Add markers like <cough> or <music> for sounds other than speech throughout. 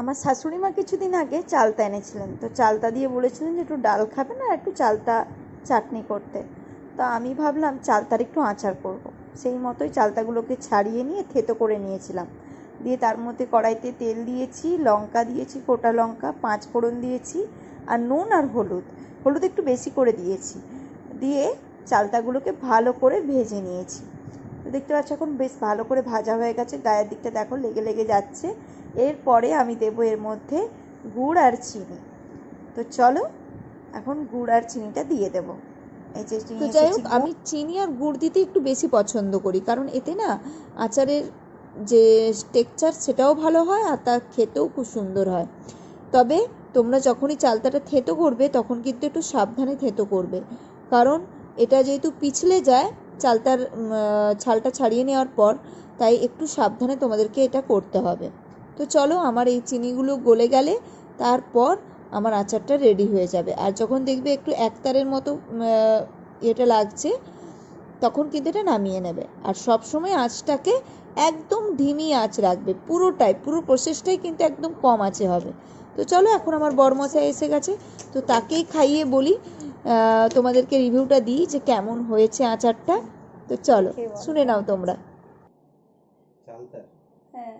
আমার শাশুড়ি মা কিছুদিন আগে চালতা এনেছিলেন। তো চালতা দিয়ে বলেছিলেন যে একটু ডাল খাবে না একটু চালতা চাটনি করতে। তো আমি ভাবলাম চালতার একটু আচার করব। সেই মতোই চালতাগুলোকে ছাড়িয়ে নিয়ে থেতো করে নিয়েছিলাম। দিয়ে তার মধ্যে কড়াইতে তেল দিয়েছি, লঙ্কা দিয়েছি, গোটা লঙ্কা, পাঁচ ফোড়ন দিয়েছি আর নুন আর হলুদ। হলুদ একটু বেশি করে দিয়েছি। দিয়ে চালতাগুলোকে ভালো করে ভেজে নিয়েছি। দেখতে পাচ্ছ এখন বেশ ভালো করে ভাজা হয়ে গেছে। গায়ের দিকটা দেখো লেগে লেগে যাচ্ছে। এরপরে আমি দেবো এর মধ্যে গুড় আর চিনি। তো চলো এখন গুড় আর চিনিটা দিয়ে দেবো। এই যে তো যাই হোক আমি চিনি আর গুড় দিতে একটু বেশি পছন্দ করি। কারণ এতে না আচারের যে টেক্সচার সেটাও ভালো হয় আর তা খেতেও খুব সুন্দর হয়। তবে তোমরা যখনই চালতাটা থেতো করবে তখন কিন্তু একটু সাবধানে থেতো করবে। কারণ এটা যেহেতু পিছলে যায় চালতার ছালটা ছাড়িয়ে নেওয়ার পর তাই একটু সাবধানে তোমাদেরকে এটা করতে হবে। তো চলো আমার এই চিনিগুলো গলে গেলে তারপর আমার আচারটা রেডি হয়ে যাবে। আর যখন দেখবে একটু একতারের মতো এটা লাগছে, তখন কিন্তু এটা নামিয়ে নেবে। আর সব সময় আঁচটাকে একদম ধিমি আঁচ রাখবে, পুরোটাই, পুরো প্রসেসটাই কিন্তু একদম কম আঁচে হবে। তো চলো এখন আমার বরমশাই এসে গেছে। তো তাকেই খাইয়ে বলি তোমাদেরকে রিভিউটা দিই যে কেমন হয়েছে আচারটা। তো চলো শুনে নাও তোমরা। হ্যাঁ।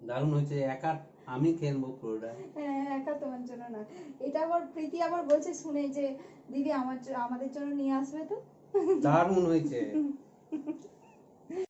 দারুণ হয়েছে একা আমি খেয়ে নেব পুরোটা। হ্যাঁ একা তোমার জন্য না। এটা আবার প্রীতি আবার বলছে শুনে যে দিদি আমার আমাদের জন্য নিয়ে আসবে তো? দারুণ হয়েছে। <laughs>